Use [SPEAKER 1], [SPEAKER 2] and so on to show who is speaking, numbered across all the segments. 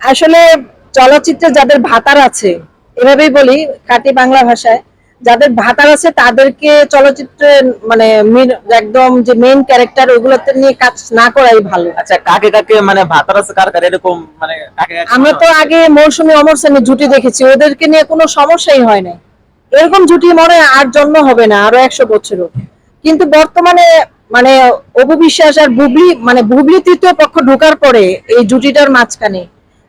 [SPEAKER 1] আসলে চলচ্চিত্রে যাদের ভাতার আছে এভাবেই বলি খাঁটি বাংলা ভাষায় যাদের ভাতার আছে তাদেরকে চলচ্চিত্রে মানে একদম যে মেইন ক্যারেক্টার ওগুলোতে নিয়ে কাজ না করাই ভালো।
[SPEAKER 2] আচ্ছা কাকে কাকে মানে ভাতার আছে কার কার এরকম মানে
[SPEAKER 1] আমরা তো আগে মৌসুমী অমর সেনের জুটি দেখেছি ওদেরকে নিয়ে কোনো সমস্যাই হয় না এরকম জুটি মনে আর জন্ম হবে না আরও একশো বছরও। কিন্তু বর্তমানে মানে অপু বিশ্বাস আর বুবলি মানে বুবলি তৃতীয় পক্ষ ঢোকার পরে এই জুটিটার মাঝখানে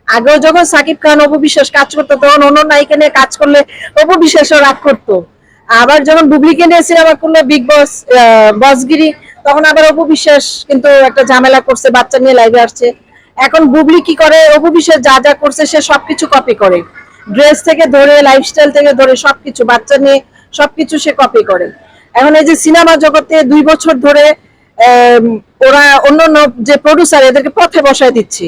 [SPEAKER 1] আগেও যখন সাকিব খান অপু বিশ্বাস কাজ করতো, তখন অন্য নায়িকা নিয়ে কাজ করলে অপু বিশ্বাসও রাগ করতো। আবার যখন বুবলিকে নিয়ে সিনেমা করল বিগ বস বসগিরি, তখন আবার অপু বিশ্বাস কিন্তু একটা ঝামেলা করছে, বাচ্চা নিয়ে লাইভে আসছে। এখন বুবলি কি করে? অপু বিশ্বাস যা যা করছে, সে সবকিছু কপি করে। ড্রেস থেকে ধরে লাইফস্টাইল থেকে ধরে সবকিছু, বাচ্চা নিয়ে সবকিছু সে কপি করে। এখন এই যে সিনেমা জগতে দুই বছর ধরে ওরা অন্য যে প্রডিউসার এদেরকে পথে বসায় দিচ্ছে।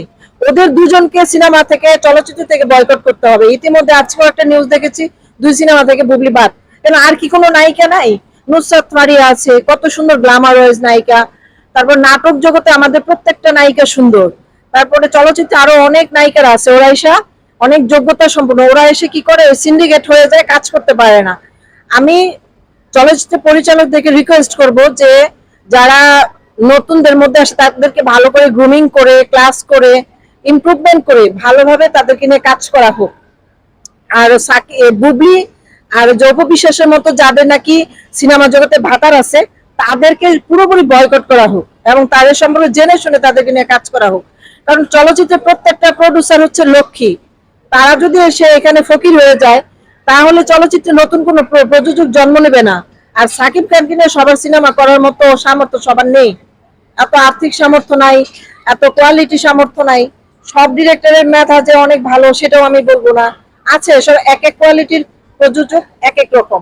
[SPEAKER 1] ওদের দুজনকে সিনেমা থেকে, চলচ্চিত্র থেকে বয়কট করতে হবে। ইতিমধ্যে আজকেও একটা নিউজ দেখেছি, দুই সিনেমা থেকে বুবলি বাদ। কেন, আর কি কোনো নায়িকা নাই? নুসরাত ফারিয়া আছে, কত সুন্দর গ্ল্যামারাইজ নায়িকা। তারপর নাটক জগতে আমাদের প্রত্যেকটা নায়িকা সুন্দর। তারপরে চলচ্চিত্রে আরও অনেক নায়িকারা আছে। ওরা এসা অনেক যোগ্যতা সম্পন্ন। ওরা এসে কি করে? সিন্ডিকেট হয়ে যায়, কাজ করতে পারে না। আমি চলচ্চিত্র পরিচালকদেরকে রিকোয়েস্ট করব যে, যারা নতুনদের মধ্যে আসে, তাদেরকে ভালো করে গ্রুমিং করে ক্লাস করে ইমপ্রুভমেন্ট করে ভালোভাবে তাদেরকে নিয়ে কাজ করা হোক। আর বুবলি আর যৌব বিশ্বাসের মতো যাদের নাকি সিনেমা জগতে ভাতার আছে, তাদেরকে পুরোপুরি বয়কট করা হোক এবং তাদের সম্পর্কে জেনে শুনে তাদেরকে নিয়ে কাজ করা হোক। কারণ চলচ্চিত্রের প্রত্যেকটা প্রডিউসার হচ্ছে লক্ষ্মী। তারা যদি এসে এখানে ফকির হয়ে যায়, তাহলে চলচ্চিত্রে নতুন কোনো প্র- প্রযোজক জন্ম নেবে না। আর সাকিব খানকে নিয়ে সবার সিনেমা করার মতো সামর্থ্য সবার নেই। এত আর্থিক সামর্থ্য নাই, এত কোয়ালিটি সামর্থ্য নাই। সব ডিরেক্টরের মেধা যে অনেক ভালো, সেটাও আমি বলব না। আছে, সব এক এক কোয়ালিটির প্রযোজক এক এক রকম।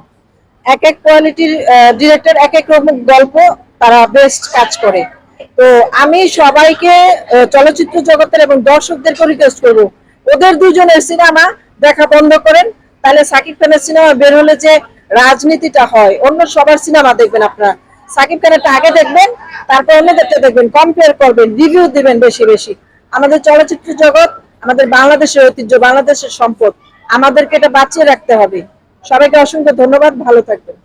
[SPEAKER 1] এক এক কোয়ালিটির ডিরেক্টর এক এক রকম গল্প তারা বেস্ট কাজ করে। তো আমি সবাইকে চলচ্চিত্র জগতের এবং দর্শকদেরকে রিকোয়েস্ট করব, ওদের দুজনের সিনেমা দেখা বন্ধ করেন, তাহলে সাকিব খানের সিনেমা বের হলে যে রাজনীতিটা হয়, অন্য সবার সিনেমা দেখবেন আপনারা। সাকিব খানেরটা আগে দেখবেন, তারপর অন্যদেরটা দেখবেন কম্পেয়ার করবেন রিভিউ দিবেন বেশি বেশি। আমাদের চলচ্চিত্র জগৎ, আমাদের বাংলাদেশের ঐতিহ্য, বাংলাদেশের সম্পদ। আমাদেরকে এটা বাঁচিয়ে রাখতে হবে। সবাইকে অসংখ্য ধন্যবাদ। ভালো থাকবেন।